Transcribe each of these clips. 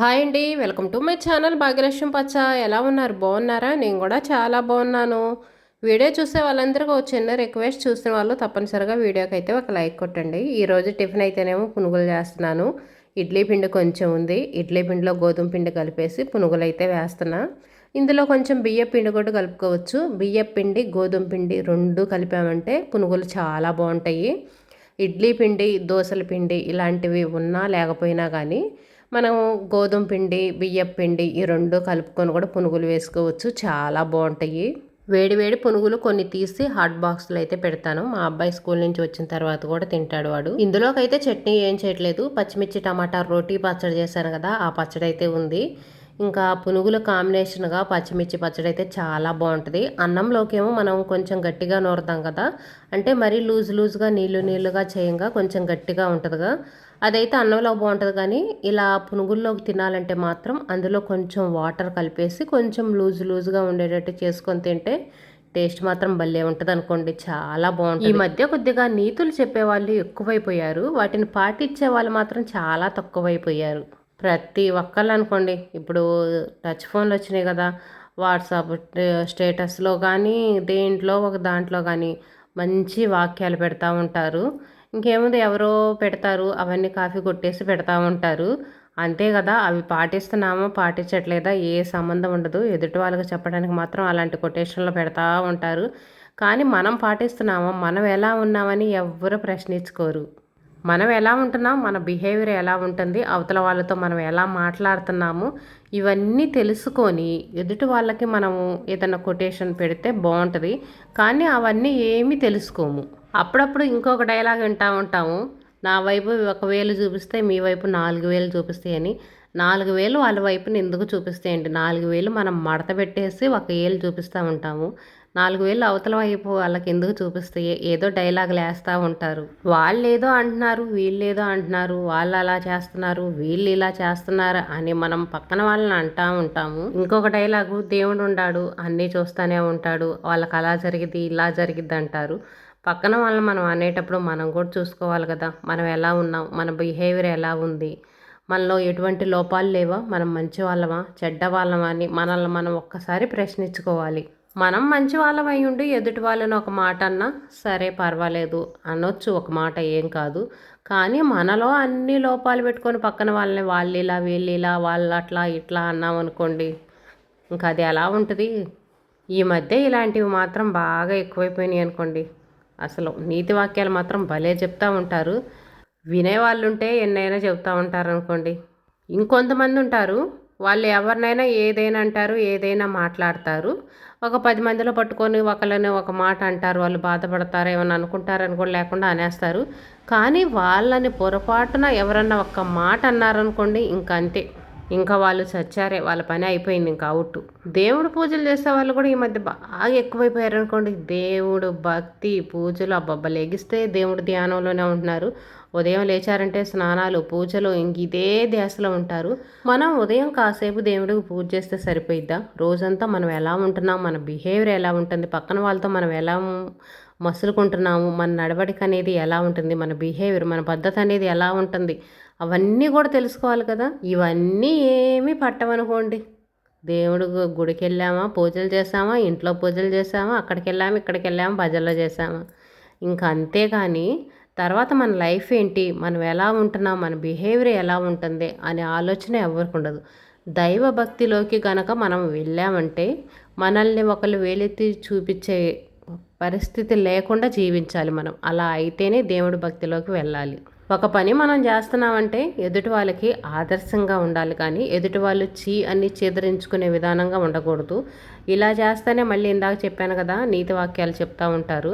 Hi అండి welcome to my channel Bhagyalakshmi పచ్చ. ఎలా ఉన్నారు? బాగున్నారా? నేను కూడా చాలా బాగున్నాను. వీడియో చూసే వాళ్ళందరికీ ఒక చిన్న రిక్వెస్ట్ చూసిన వాళ్ళు తప్పనిసరిగా వీడియోకి అయితే ఒక లైక్ కొట్టండి. ఈరోజు టిఫిన్ అయితేనేమో పునుగులు చేస్తున్నాను. ఇడ్లీ పిండి కొంచెం ఉంది. ఇడ్లీ పిండిలో గోధుమ పిండి కలిపేసి పునుగులు అయితే వేస్తున్నా. ఇందులో కొంచెం బియ్య పిండి కూడా కలుపుకోవచ్చు. బియ్య పిండి గోధుమ పిండి రెండు కలిపామంటే పునుగులు చాలా బాగుంటాయి. ఇడ్లీ పిండి దోశల పిండి ఇలాంటివి ఉన్నా లేకపోయినా కానీ మనం గోధుమ పిండి బియ్యం పిండి ఈ రెండు కలుపుకొని కూడా పునుగులు వేసుకోవచ్చు. చాలా బాగుంటాయి. వేడి వేడి పునుగులు కొన్ని తీసి హాట్ బాక్స్లో అయితే పెడతాను. మా అబ్బాయి స్కూల్ నుంచి వచ్చిన తర్వాత కూడా తింటాడు వాడు. ఇందులోకైతే చట్నీ ఏం చేయట్లేదు. పచ్చిమిర్చి టమాటా రోటీ పచ్చడి చేశాను కదా ఆ పచ్చడి అయితే ఉంది. ఇంకా పునుగుల కాంబినేషన్గా పచ్చిమిర్చి పచ్చడి అయితే చాలా బాగుంటుంది. అన్నంలోకేమో మనం కొంచెం గట్టిగా నూరుతాం కదా అంటే మరీ లూజ్ లూజ్గా నీళ్ళు నీళ్ళుగా చేయంగా కొంచెం గట్టిగా ఉంటుందిగా. అదైతే అన్నంలో బాగుంటుంది కానీ ఇలా పునుగుల్లోకి తినాలంటే మాత్రం అందులో కొంచెం వాటర్ కలిపేసి కొంచెం లూజ్ లూజ్గా ఉండేటట్టు చేసుకొని తింటే టేస్ట్ మాత్రం భలే ఉంటుంది అనుకోండి. చాలా బాగుంటుంది. ఈ మధ్య కొద్దిగా నీతులు చెప్పేవాళ్ళు ఎక్కువైపోయారు. వాటిని పాటించే వాళ్ళు మాత్రం చాలా తక్కువైపోయారు. ప్రతి ఒక్కళ్ళు అనుకోండి. ఇప్పుడు టచ్ ఫోన్లు వచ్చినాయి కదా. వాట్సాప్ స్టేటస్లో కానీ దేంట్లో ఒక దాంట్లో కానీ మంచి వాక్యాలు పెడతా ఉంటారు. ఇంకేముంది ఎవరో పెడతారు అవన్నీ కాఫీ కొట్టేసి పెడతా ఉంటారు. అంతే కదా అవి పాటిస్తున్నామో పాటించట్లేదా ఏ సంబంధం ఉండదు. ఎదుటి వాళ్ళకి చెప్పడానికి మాత్రం అలాంటి కొటేషన్లు పెడతా ఉంటారు. కానీ మనం పాటిస్తున్నామో మనం ఎలా ఉన్నామని ఎవ్వరు ప్రశ్నించుకోరు. మనం ఎలా ఉంటున్నాం మన బిహేవియర్ ఎలా ఉంటుంది అవతల వాళ్ళతో మనం ఎలా మాట్లాడుతున్నాము ఇవన్నీ తెలుసుకొని ఎదుటి వాళ్ళకి మనము ఏదైనా కొటేషన్ పెడితే బాగుంటుంది. కానీ అవన్నీ ఏమీ తెలుసుకోము. అప్పుడప్పుడు ఇంకొక డైలాగ్ వింటూ ఉంటాము నా వైపు ఒక వేలు చూపిస్తే మీ వైపు నాలుగు వేలు చూపిస్తాయని. నాలుగు వేలు వాళ్ళ వైపుని ఎందుకు చూపిస్తాయండి? నాలుగు వేలు మనం మడత పెట్టేసి ఒక ఏళ్ళు చూపిస్తూ ఉంటాము. నాలుగు వేలు అవతల వైపు వాళ్ళకి ఎందుకు చూపిస్తాయి ఏదో డైలాగులు వేస్తూ ఉంటారు. వాళ్ళు ఏదో అంటున్నారు వీళ్ళు ఏదో అంటున్నారు వాళ్ళు అలా చేస్తున్నారు వీళ్ళు ఇలా చేస్తున్నారు అని మనం పక్కన వాళ్ళని అంటా ఉంటాము. ఇంకొక డైలాగు దేవుడు ఉండాడు అన్నీ చూస్తూనే ఉంటాడు వాళ్ళకి అలా జరిగింది ఇలా జరిగిద్ది అంటారు. పక్కన వాళ్ళని మనం అనేటప్పుడు మనం కూడా చూసుకోవాలి కదా. మనం ఎలా ఉన్నాం? మన బిహేవియర్ ఎలా ఉంది? మనలో ఎటువంటి లోపాలు లేవా? మనం మంచి వాళ్ళమా? చెడ్డ వాళ్ళమా అని మనల్ని మనం ఒక్కసారి ప్రశ్నించుకోవాలి. మనం మంచి వాళ్ళం అయి ఉండి ఎదుటి వాళ్ళని ఒక మాట అన్నా సరే పర్వాలేదు అనొచ్చు ఒక మాట ఏం కాదు. కానీ మనలో అన్ని లోపాలు పెట్టుకొని పక్కన వాళ్ళని వాళ్ళు ఇలా వీళ్ళు ఇలా వాళ్ళు అట్లా ఇట్లా అన్నామనుకోండి ఇంకా అది ఎలా ఉంటుంది? ఈ మధ్య ఇలాంటివి మాత్రం బాగా ఎక్కువైపోయినాయి అనుకోండి. అసలు నీతి వాక్యాలు మాత్రం భలే చెప్తూ ఉంటారు. వినేవాళ్ళుంటే ఎన్నైనా చెప్తూ ఉంటారు అనుకోండి ఇంకొంతమంది ఉంటారు వాళ్ళు ఎవరినైనా ఏదైనా అంటారు ఏదైనా మాట్లాడతారు. ఒక పది మందిలో పట్టుకొని ఒకళ్ళని ఒక మాట అంటారు వాళ్ళు బాధపడతారు ఏమైనా అనుకుంటారని కూడా లేకుండా అనేస్తారు. కానీ వాళ్ళని పొరపాటున ఎవరన్నా ఒక్క మాట అన్నారనుకోండి ఇంక అంతే. ఇంకా వాళ్ళు చచ్చారే వాళ్ళ పని అయిపోయింది ఇంకా అవుట్. దేవుడు పూజలు చేసే వాళ్ళు కూడా ఈ మధ్య బాగా ఎక్కువైపోయారు అనుకోండి దేవుడు భక్తి పూజలు అబ్బబ్బ లెగిస్తే దేవుడు ధ్యానంలోనే ఉంటున్నారు. ఉదయం లేచారంటే స్నానాలు పూజలు ఇంక ఇదే ధ్యాసలో ఉంటారు. మనం ఉదయం కాసేపు దేవుడికి పూజ చేస్తే సరిపోయిద్దా? రోజంతా మనం ఎలా ఉంటున్నాం? మన బిహేవియర్ ఎలా ఉంటుంది? పక్కన వాళ్ళతో మనం ఎలా మసులుకుంటున్నాము? మన నడవడిక అనేది ఎలా ఉంటుంది? మన బిహేవియర్ మన పద్ధతి అనేది ఎలా ఉంటుంది? అవన్నీ కూడా తెలుసుకోవాలి కదా? ఇవన్నీ ఏమీ పట్టమనుకోండి దేవుడు గుడికి వెళ్ళామా పూజలు చేసామా ఇంట్లో పూజలు చేసామా అక్కడికి వెళ్ళాము ఇక్కడికి వెళ్ళాము భజనలు చేసామా ఇంకా అంతేగాని తర్వాత మన లైఫ్ ఏంటి? మనం ఎలా ఉంటున్నాం? మన బిహేవియర్ ఎలా ఉంటుంది? అనే ఆలోచన ఎవరికి ఉండదు. దైవ భక్తిలోకి కనుక మనం వెళ్ళామంటే మనల్ని ఒకళ్ళు వేలెత్తి చూపించే పరిస్థితి లేకుండా జీవించాలి మనం. అలా అయితేనే దేవుడి భక్తిలోకి వెళ్ళాలి. ఒక పని మనం చేస్తున్నామంటే ఎదుటి వాళ్ళకి ఆదర్శంగా ఉండాలి కానీ ఎదుటి వాళ్ళు చీ అన్ని చేదరించుకునే విధానంగా ఉండకూడదు. ఇలా చేస్తేనే మళ్ళీ ఇందాక చెప్పాను కదా నీతి వాక్యాలు చెప్తూ ఉంటారు.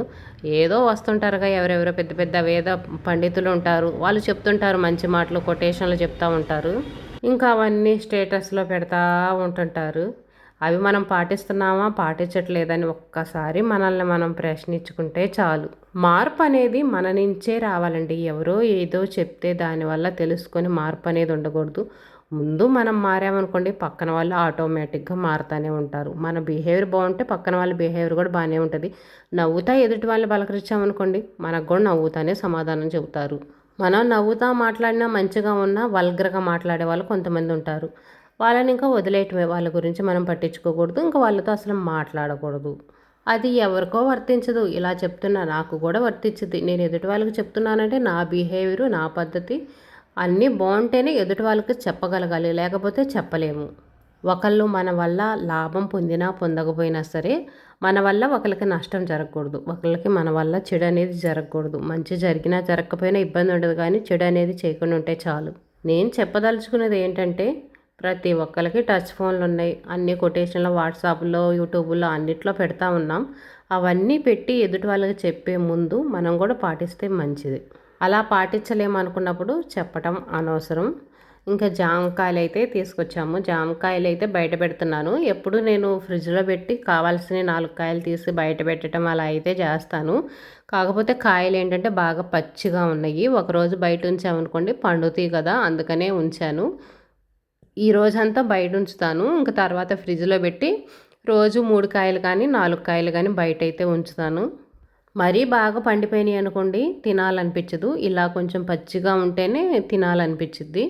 ఏదో వస్తుంటారుగా ఎవరెవరో పెద్ద పెద్ద వేద పండితులు ఉంటారు. వాళ్ళు చెప్తుంటారు మంచి మాటలు కొటేషన్లు చెప్తూ ఉంటారు. ఇంకా అవన్నీ స్టేటస్లో పెడతా ఉంటుంటారు. అవి మనం పాటిస్తున్నామా పాటించట్లేదని ఒక్కసారి మనల్ని మనం ప్రశ్నించుకుంటే చాలు. మార్పు అనేది మన నుంచే రావాలండి. ఎవరో ఏదో చెప్తే దానివల్ల తెలుసుకొని మార్పు అనేది ఉండకూడదు. ముందు మనం మారామనుకోండి పక్కన వాళ్ళు ఆటోమేటిక్గా మారుతూనే ఉంటారు. మన బిహేవియర్ బాగుంటే పక్కన వాళ్ళ బిహేవియర్ కూడా బాగానే ఉంటుంది. నవ్వుతా ఎదుటి వాళ్ళని పలకరించామనుకోండి మనకు కూడా నవ్వుతానే సమాధానం చెబుతారు. మనం నవ్వుతా మాట్లాడినా మంచిగా ఉన్నా వల్గ్రగా మాట్లాడే వాళ్ళు కొంతమంది ఉంటారు. వాళ్ళని ఇంకా వదిలేయటమే. వాళ్ళ గురించి మనం పట్టించుకోకూడదు. ఇంకా వాళ్ళతో అసలు మాట్లాడకూడదు. అది ఎవరికో వర్తించదు. ఇలా చెప్తున్నా నాకు కూడా వర్తించదు. నేను ఎదుటి వాళ్ళకి చెప్తున్నానంటే నా బిహేవియర్ నా పద్ధతి అన్నీ బాగుంటేనే ఎదుటి వాళ్ళకి చెప్పగలగాలి. లేకపోతే చెప్పలేము. ఒకళ్ళు మన వల్ల లాభం పొందినా పొందకపోయినా సరే మన వల్ల ఒకరికి నష్టం జరగకూడదు. ఒకరికి మన వల్ల చెడు అనేది జరగకూడదు. మంచి జరిగినా జరగకపోయినా ఇబ్బంది ఉండదు. కానీ చెడు అనేది చేయకుండా ఉంటే చాలు. నేను చెప్పదలుచుకున్నది ఏంటంటే ప్రతి ఒక్కరికి టచ్ ఫోన్లు ఉన్నాయి అన్ని కొటేషన్లో వాట్సాప్లో యూట్యూబ్లో అన్నిట్లో పెడతా ఉన్నాం. అవన్నీ పెట్టి ఎదుటి వాళ్ళకి చెప్పే ముందు మనం కూడా పాటిస్తే మంచిది. అలా పాటించలేమనుకున్నప్పుడు చెప్పటం అనవసరం. ఇంకా జామకాయలు అయితే తీసుకొచ్చాము. జామకాయలు అయితే బయట పెడుతున్నాను. ఎప్పుడు నేను ఫ్రిడ్జ్లో పెట్టి కావాల్సిన నాలుగు కాయలు తీసి బయట పెట్టడం అలా అయితే చేస్తాను. కాకపోతే కాయలు ఏంటంటే బాగా పచ్చిగా ఉన్నాయి. ఒకరోజు బయట ఉంచామనుకోండి పండుతాయి కదా అందుకనే ఉంచాను. ఈ రోజంతా బయట ఉంచుతాను ఇంకా తర్వాత ఫ్రిడ్జ్లో పెట్టి రోజు మూడు కాయలు కానీ నాలుగు కాయలు కానీ బయట అయితే ఉంచుతాను. మరీ బాగా పండిపోయినాయి అనుకోండి తినాలనిపించదు ఇలా కొంచెం పచ్చిగా ఉంటేనే తినాలనిపించింది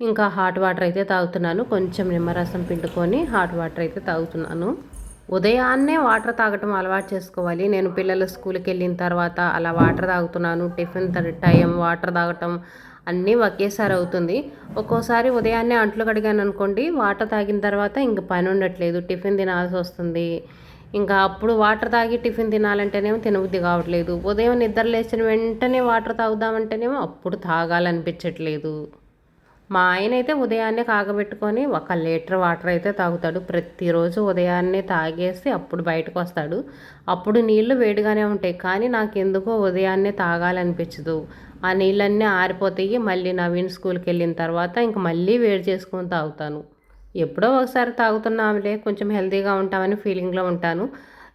ఇంకా హాట్ వాటర్ అయితే తాగుతున్నాను. కొంచెం నిమ్మరసం పిండుకొని హాట్ వాటర్ అయితే తాగుతున్నాను. ఉదయాన్నే వాటర్ తాగటం అలవాటు చేసుకోవాలి. నేను పిల్లలు స్కూల్కి వెళ్ళిన తర్వాత అలా వాటర్ తాగుతున్నాను. టిఫిన్ టైం వాటర్ తాగటం అన్నీ ఒకేసారి అవుతుంది. ఒక్కోసారి ఉదయాన్నే అంట్లు కడిగాను అనుకోండి వాటర్ తాగిన తర్వాత ఇంక పని ఉండట్లేదు టిఫిన్ తినాల్సి వస్తుంది. ఇంకా అప్పుడు వాటర్ తాగి టిఫిన్ తినాలంటేనేమో తినబుద్ధి కావట్లేదు. ఉదయం నిద్ర లేచిన వెంటనే వాటర్ తాగుదామంటేనేమో అప్పుడు తాగాలనిపించట్లేదు. మా ఆయన అయితే ఉదయాన్నే కాగబెట్టుకొని ఒక లీటర్ వాటర్ అయితే తాగుతాడు. ప్రతిరోజు ఉదయాన్నే తాగేసి అప్పుడు బయటకు వస్తాడు. అప్పుడు నీళ్ళు వేడిగానే ఉంటాయి. కానీ నాకు ఎందుకో ఉదయాన్నే తాగాలనిపించదు. ఆ నీళ్ళన్నీ ఆరిపోతాయి. మళ్ళీ నవీన్ స్కూల్కి వెళ్ళిన తర్వాత ఇంక మళ్ళీ వేడి చేసుకొని తాగుతాను. ఎప్పుడో ఒకసారి తాగుతున్నాంలే కొంచెం హెల్తీగా ఉంటామని ఫీలింగ్లో ఉంటాను.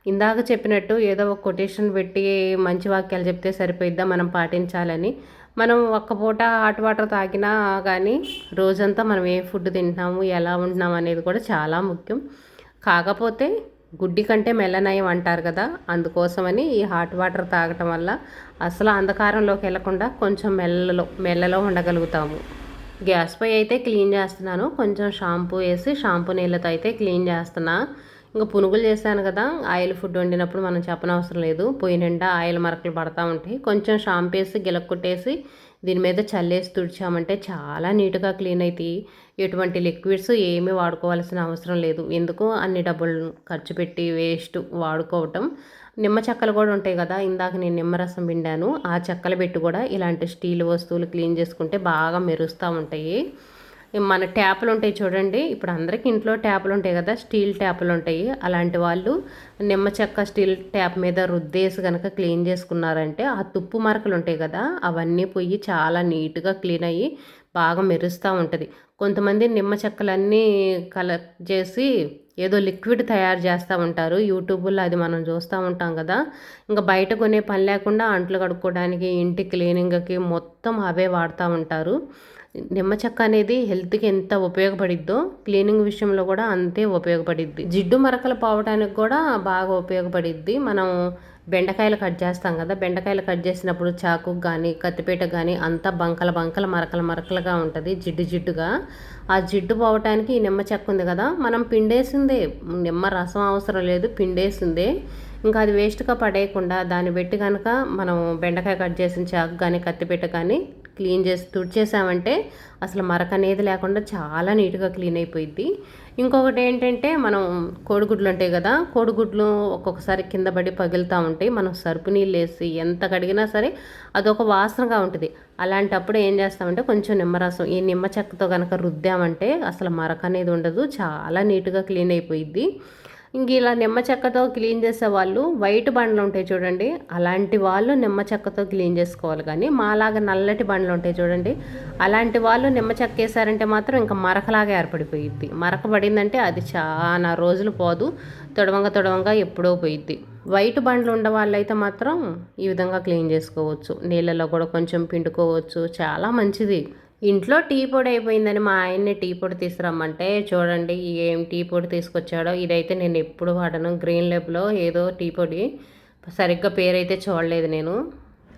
ఇందాక చెప్పినట్టు ఏదో ఒక కొటేషన్ పెట్టి మంచి వాక్యాలు చెప్తే సరిపోయిద్దా? మనం పాటించాలని. మనం ఒక్క పూట హాట్ వాటర్ తాగినా కానీ రోజంతా మనం ఏ ఫుడ్ తింటున్నాము ఎలా ఉంటున్నాము అనేది కూడా చాలా ముఖ్యం. కాకపోతే గుడ్డి కంటే మెల్లనయం అంటారు కదా అందుకోసమని ఈ హాట్ వాటర్ తాగటం వల్ల అసలు అంధకారంలోకి వెళ్ళకుండా కొంచెం మెల్లలో మెల్లలో ఉండగలుగుతాము. గ్యాస్ పై అయితే క్లీన్ చేస్తున్నాను. కొంచెం షాంపూ వేసి షాంపూ నీళ్ళతో అయితే క్లీన్ చేస్తున్నా. ఇంకా పునుగులు చేశాను కదా ఆయిల్ ఫుడ్ వండినప్పుడు మనం చెప్పనవసరం లేదు. పొయ్యి నిండా ఆయిల్ మరకలు పడతా ఉంటాయి. కొంచెం షాంపేసి వేసి గిలక్కొట్టేసి దీని మీద చల్లేసి తుడిచామంటే చాలా నీట్గా క్లీన్ అవుతాయి ఎటువంటి లిక్విడ్స్ ఏమీ వాడుకోవాల్సిన అవసరం లేదు. ఎందుకు? అన్ని డబ్బులు ఖర్చు పెట్టి వేస్ట్ వాడుకోవటం. నిమ్మ చెక్కలు కూడా ఉంటాయి కదా ఇందాక నేను నిమ్మరసం పిండాను. ఆ చెక్కలు పెట్టి కూడా ఇలాంటి స్టీల్ వస్తువులు క్లీన్ చేసుకుంటే బాగా మెరుస్తూ ఉంటాయి. మన ట్యాపులు ఉంటాయి చూడండి. ఇప్పుడు అందరికి ఇంట్లో ట్యాపులు ఉంటాయి కదా స్టీల్ ట్యాపులు ఉంటాయి. అలాంటి వాళ్ళు నిమ్మ చెక్క స్టీల్ ట్యాప్ మీద రుద్దేసి కనుక క్లీన్ చేసుకున్నారంటే ఆ తుప్పు మరకలు ఉంటాయి కదా అవన్నీ పోయి చాలా నీట్గా క్లీన్ అయ్యి బాగా మెరుస్తూ ఉంటుంది. కొంతమంది నిమ్మ చెక్కలన్నీ కలెక్ట్ చేసి ఏదో లిక్విడ్ తయారు చేస్తూ ఉంటారు. యూట్యూబ్లో అది మనం చూస్తూ ఉంటాం కదా. ఇంకా బయట కొనే పని లేకుండా అంట్లు కడుక్కోవడానికి ఇంటి క్లీనింగ్కి మొత్తం అవే వాడుతూ ఉంటారు. నిమ్మ చెక్క అనేది హెల్త్కి ఎంత ఉపయోగపడిద్దో క్లీనింగ్ విషయంలో కూడా అంతే ఉపయోగపడిద్ది. జిడ్డు మరకలు పోవడానికి కూడా బాగా ఉపయోగపడిద్ది. మనం బెండకాయలు కట్ చేస్తాం కదా బెండకాయలు కట్ చేసినప్పుడు చాకు కానీ కత్తిపీట కానీ అంతా బంకల బంకల మరకల మరకలుగా ఉంటుంది జిడ్డు జిడ్డుగా. ఆ జిడ్డు పోవటానికి ఈ నిమ్మ చెక్క ఉంది కదా మనం పిండేసిందే. నిమ్మ రసం అవసరం లేదు పిండేసిందే. ఇంకా అది వేస్ట్గా పడేయకుండా దాన్ని పెట్టి కనుక మనం బెండకాయ కట్ చేసిన చాకు కానీ కత్తిపీట కానీ క్లీన్ చేసి తుడిచేసామంటే అసలు మరక అనేది లేకుండా చాలా నీట్గా క్లీన్ అయిపోయింది ఇంకొకటి ఏంటంటే మనం కోడిగుడ్లు ఉంటాయి కదా కోడిగుడ్లు ఒక్కొక్కసారి కింద పడి పగులుతూ ఉంటాయి. మనం సరుపు నీళ్ళు వేసి ఎంత కడిగినా సరే అదొక వాసనగా ఉంటుంది. అలాంటప్పుడు ఏం చేస్తామంటే కొంచెం నిమ్మరసం ఈ నిమ్మ చెక్కతో కనుక రుద్దామంటే అసలు మరక అనేది ఉండదు. చాలా నీట్గా క్లీన్ అయిపోయిద్ది. ఇంక ఇలా నిమ్మ చెక్కతో క్లీన్ చేసే వాళ్ళు వైట్ బండ్లు ఉంటాయి చూడండి. అలాంటి వాళ్ళు నిమ్మ చెక్కతో క్లీన్ చేసుకోవాలి కానీ మాలాగా నల్లటి బండ్లు ఉంటాయి చూడండి. అలాంటి వాళ్ళు నిమ్మ చెక్క వేసారంటే మాత్రం ఇంకా మరకలాగా ఏర్పడిపోయిద్ది. మరక పడిందంటే అది చాలా రోజులు పోదు. తొడవంగ తొడవంగ ఎప్పుడో పోయిద్ది. వైట్ బండ్లు ఉండే వాళ్ళైతే మాత్రం ఈ విధంగా క్లీన్ చేసుకోవచ్చు. నీళ్ళలో కూడా కొంచెం పిండుకోవచ్చు. చాలా మంచిది. ఇంట్లో టీ పొడి అయిపోయిందని మా ఆయన్ని టీ పొడి తీసుకురమ్మంటే చూడండి ఏం టీ పొడి తీసుకొచ్చాడో. ఇదైతే నేను ఎప్పుడు వాడను. గ్రీన్ లెబ్లో ఏదో టీ పొడి. సరిగ్గా పేరైతే చూడలేదు నేను.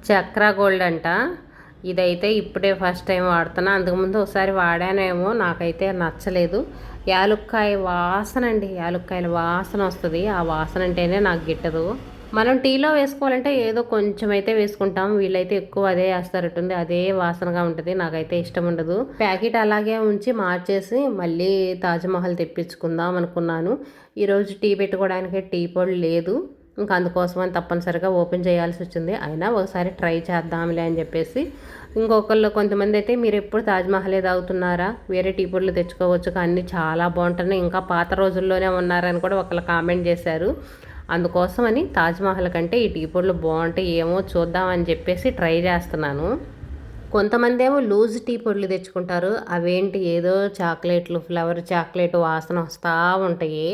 చక్రా గోల్డ్ అంట. ఇదైతే ఇప్పుడే ఫస్ట్ టైం వాడుతున్నా. అంతకుముందు ఒకసారి వాడానేమో నాకైతే నచ్చలేదు. యాలుక్కాయ వాసన అండి. యాలుక్కాయల వాసన వస్తుంది. ఆ వాసన అంటేనే నాకు గిట్టదు. మనం టీలో వేసుకోవాలంటే ఏదో కొంచెం అయితే వేసుకుంటాం. వీళ్ళైతే ఎక్కువ అదే వేస్తారట్టుంది. అదే వాసనగా ఉంటుంది. నాకైతే ఇష్టం ఉండదు. ప్యాకెట్ అలాగే ఉంచి మార్చేసి మళ్ళీ తాజ్మహల్ తెప్పించుకుందాం అనుకున్నాను. ఈరోజు టీ పెట్టుకోవడానికి టీ పొడి లేదు. ఇంకా అందుకోసమని తప్పనిసరిగా ఓపెన్ చేయాల్సి వచ్చింది. అయినా ఒకసారి ట్రై చేద్దాంలే అని చెప్పేసి ఇంకొకళ్ళు కొంతమంది అయితే మీరు ఎప్పుడు తాజ్మహలే తాగుతున్నారా? వేరే టీ పొడులు తెచ్చుకోవచ్చు. కానీ చాలా బాగుంటుంది ఇంకా పాత రోజుల్లోనే ఉన్నారని కూడా ఒకళ్ళు కామెంట్ చేశారు. అందుకోసమని తాజ్మహల్ కంటే ఈ టీ పొడులు బాగుంటాయి ఏమో చూద్దామని చెప్పేసి ట్రై చేస్తున్నాను. కొంతమంది ఏమో లూజ్ టీ పొడులు తెచ్చుకుంటారు అవేంటి ఏదో చాక్లెట్లు ఫ్లవర్ చాక్లెట్ వాసన వస్తూ ఉంటాయి.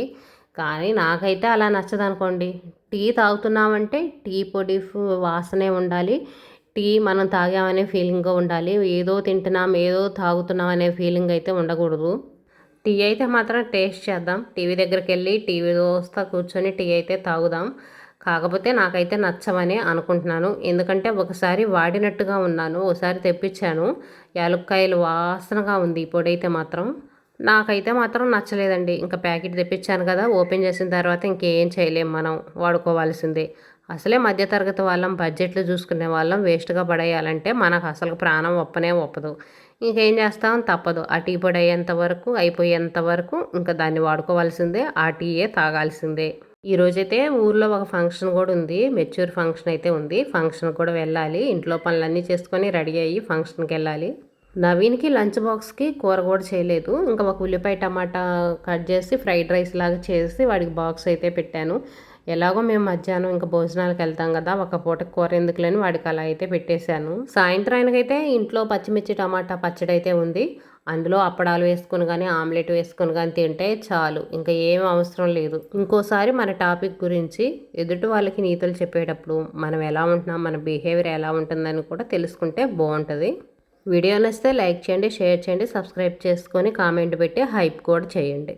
కానీ నాకైతే అలా నచ్చదు అనుకోండి. టీ తాగుతున్నామంటే టీ పొడి వాసనే ఉండాలి టీ మనం తాగామనే ఫీలింగ్గా ఉండాలి. ఏదో తింటున్నాం ఏదో తాగుతున్నాం అనే ఫీలింగ్ అయితే ఉండకూడదు. టీ అయితే మాత్రం టేస్ట్ చేద్దాం. టీవీ దగ్గరికి వెళ్ళి టీవీ దోస్తా కూర్చొని టీ అయితే తాగుదాం. కాకపోతే నాకైతే నచ్చమని అనుకుంటున్నాను. ఎందుకంటే ఒకసారి వాడినట్టుగా ఉన్నాను. ఒకసారి తెప్పించాను. యాలుక్కాయలు వాసనగా ఉంది ఈ పొడి అయితే మాత్రం. నాకైతే మాత్రం నచ్చలేదండి. ఇంకా ప్యాకెట్ తెప్పించాను కదా ఓపెన్ చేసిన తర్వాత ఇంకేం చేయలేం మనం. వాడుకోవాల్సిందే. అసలే మధ్యతరగతి వాళ్ళం బడ్జెట్లు చూసుకునే వాళ్ళం వేస్ట్గా పడేయాలంటే మనకు అసలు ప్రాణం ఒప్పనే ఒప్పదు. ఇంకేం చేస్తాం? తప్పదు. ఆ టీ పొడి అయ్యేంత వరకు అయిపోయేంత వరకు ఇంకా దాన్ని వాడుకోవాల్సిందే ఆ టీయే తాగాల్సిందే. ఈరోజైతే ఊర్లో ఒక ఫంక్షన్ కూడా ఉంది. మెచ్యూర్ ఫంక్షన్ అయితే ఉంది. ఫంక్షన్ కూడా వెళ్ళాలి. ఇంట్లో పనులన్నీ చేసుకొని రెడీ అయ్యి ఫంక్షన్కి వెళ్ళాలి. నవీన్కి లంచ్ బాక్స్కి కూర కూడా చేయలేదు. ఇంకా ఒక ఉల్లిపాయ టమాటా కట్ చేసి ఫ్రైడ్ రైస్ లాగా చేసి వాడికి బాక్స్ అయితే పెట్టాను. ఎలాగో మేము మధ్యాహ్నం ఇంకా భోజనాలకు వెళ్తాం కదా ఒక పూట కూర ఎందుకులేని వాడికి అలా అయితే పెట్టేశాను. సాయంత్రానికైతే ఇంట్లో పచ్చిమిర్చి టమాటా పచ్చడి అయితే ఉంది. అందులో అప్పడాలు వేసుకొని కానీ ఆమ్లెట్ వేసుకొని కానీ తింటే చాలు ఇంకా ఏం అవసరం లేదు. ఇంకోసారి మన టాపిక్ గురించి ఎదుటి వాళ్ళకి నీతులు చెప్పేటప్పుడు మనం ఎలా ఉంటున్నాం మన బిహేవియర్ ఎలా ఉంటుందని కూడా తెలుసుకుంటే బాగుంటుంది. వీడియో నచ్చితే లైక్ చేయండి షేర్ చేయండి సబ్స్క్రైబ్ చేసుకొని కామెంట్ పెట్టి హైప్ కూడా చేయండి.